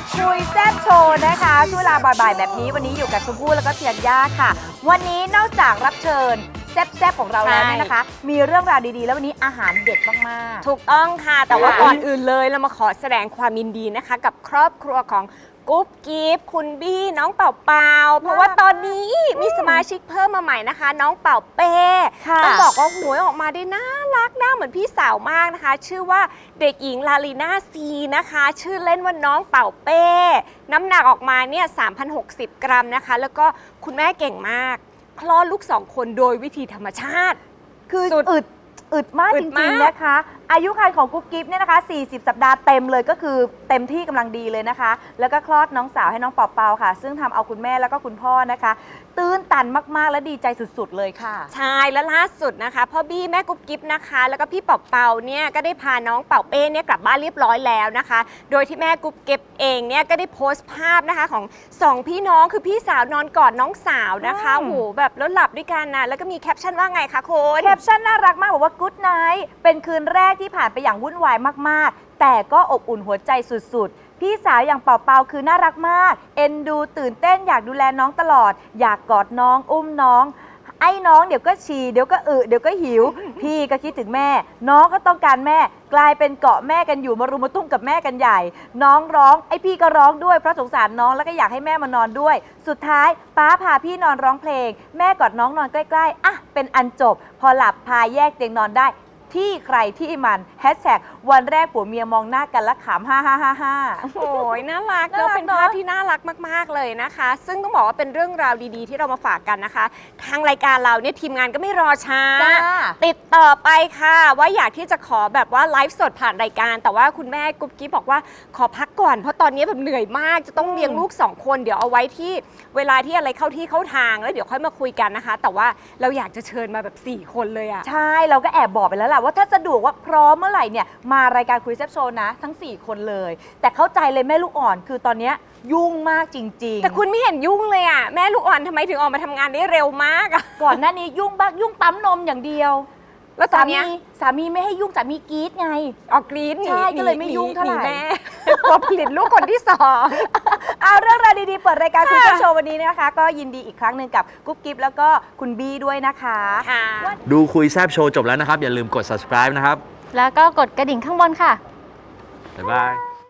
ว์นะคะช่วงเวลาบ่ายๆ แบบนี้วันนี้อยู่กับชมพู่แล้วก็เทียนย่าค่ะ วันนี้นอกจากรับเชิญแซ่บๆของเราแล้วเนี่ยนะคะ มีเรื่องราวดีๆ แล้ววันนี้อาหารเด็ดมากถูกต้องค่ะ แต่ว่าค่ะก่อนอื่นเลยเรามาขอแสดงความยินดีนะคะ กับครอบครัวของ กุ๊บกิ๊บคุณบี้น้องเป่าเปาเพราะว่าตอนนี้มีสมาชิกเพิ่มมาใหม่นะคะ น้องเป่าเป้ค่ะต้องบอกว่าหวยออกมาได้น่ารักน่าเหมือนพี่สาวมากนะคะ ชื่อว่าเด็กหญิงลาลีนาซีนะคะ ชื่อเล่นว่าน้องเป่าเป้ น้ำหนักออกมาเนี่ย3,060 กรัมนะคะ แล้วก็คุณแม่เก่งมากคลอดลูกสองคนโดยวิธีธรรมชาติๆคือสุดอึดอึดมากอึจดริมากงๆนะคะ อายุครรภ์ของกุ๊บกิ๊บเนี่ยนะคะ 40 สัปดาห์เต็มเลยก็คือเต็มที่กำลังดีเลยนะคะ แล้วก็คลอดน้องสาวให้น้องเป่าเปาค่ะ ซึ่งทำเอาคุณแม่แล้วก็คุณพ่อนะคะ ตื้นตันมากๆและดีใจสุดๆเลยค่ะ ใช่แล้วล่าสุดนะคะพ่อบี้แม่กุ๊บกิ๊บนะคะ แล้วก็พี่เป่าเปาเนี่ยก็ได้พาน้องเป่าเป้เนี่ยกลับบ้านเรียบร้อยแล้วนะคะ โดยที่แม่กุ๊บกิ๊บเองเนี่ยก็ได้โพสต์ภาพนะคะของสองพี่น้องคือพี่สาวนอนกอดน้องสาวนะคะอืมโหแบบแล้วหลับด้วยกันนะแล้วก็มีแคปชั่นว่าไงคะคุณ แคปชั่นน่ารักมากบอกว่า Good Night เป็นคืนแรกที่ผ่านไปอย่างวุ่นวายมากๆ แต่ก็อบอุ่นหัวใจสุดๆ พี่สาวอย่างเป่าเปาคือน่ารักมาก เอ็นดูตื่นเต้นอยากดูแลน้องตลอด อยากกอดน้องอุ้มน้อง ไอ้น้องเดี๋ยวก็ฉี่เดี๋ยวก็อึเดี๋ยวก็หิว พี่ก็คิดถึงแม่ น้องก็ต้องการแม่ กลายเป็นเกาะแม่กันอยู่มารุมมาตุ้มกับแม่กันใหญ่ น้องร้องไอ้พี่ก็ร้องด้วยเพราะสงสารน้องแล้วก็อยากให้แม่มานอนด้วย สุดท้ายป้าพาพี่นอนร้องเพลง แม่กอดน้องนอนใกล้ๆอะเป็นอันจบ พอหลับพาแยกเตียงนอนได้ ที่ใครที่มันแฮชแท็กวันแรกผัวเมียมองหน้ากันและขำฮ่าฮ่าฮ่าฮ่า โอ้ยน่ารักน่ารักแล้วเป็นเนอะภาพที่น่ารักมาก ๆ เลยนะคะ ซึ่งต้องบอกว่าเป็นเรื่องราวดีๆ ที่เรามาฝากกันนะคะ ทางรายการเราเนี่ยทีมงานก็ไม่รอช้า จ้า ติดต่อไปค่ะ ว่าอยากที่จะขอแบบว่าไลฟ์สดผ่านรายการ แต่ว่าคุณแม่กุ๊บกิ๊บบอกว่าขอพักก่อน เพราะตอนนี้แบบเหนื่อยมากจะต้องเลี้ยงลูกสองคน เดี๋ยวเอาไว้ที่เวลาที่อะไรเข้าที่เข้าทางแล้วเดี๋ยวค่อยมาคุยกันนะคะ แต่ว่าเราอยากจะเชิญมาแบบ4คนเลยอะ ใช่เราก็แอบบอกไปแล้วแหละว่าถ้าสะดวกว่าพร้อมเมื่อไหร่เนี่ยมารายการคุยแซบโชว์นะ ทั้ง 4 คนเลย แต่เข้าใจเลยแม่ลูกอ่อนคือตอนเนี้ยยุ่งมากจริงๆแต่คุณไม่เห็นยุ่งเลยอะแม่ลูกอ่อนทำไมถึงออกมาทำงานได้เร็วมากอะก่อนหน้านี้ยุ่งบ้างยุ่งปั๊มนมอย่างเดียว แล้วตอสานมีเนี้ยสามีไม่ให้ยุ่งสามีกรีดไง ออกกรีดหนีใช่หนีก็เลยไม่ยุ่งเท่าไหร่ นีแม่กลัวผลิตลูกคนที่สอง เอาเรื่องราวดีๆ เปิดรายการคุยค่ะแซบโชว์วันนี้นะคะ ก็ยินดีอีกครั้งหนึ่งกับกุ๊บกิ๊บแล้วก็คุณบี้ด้วยนะคะค่ะ ดูคุยแซบโชว์จบแล้วนะครับ อย่าลืมกด subscribe นะครับ แล้วก็กดกระดิ่งข้างบนค่ะ บ๊ายบาย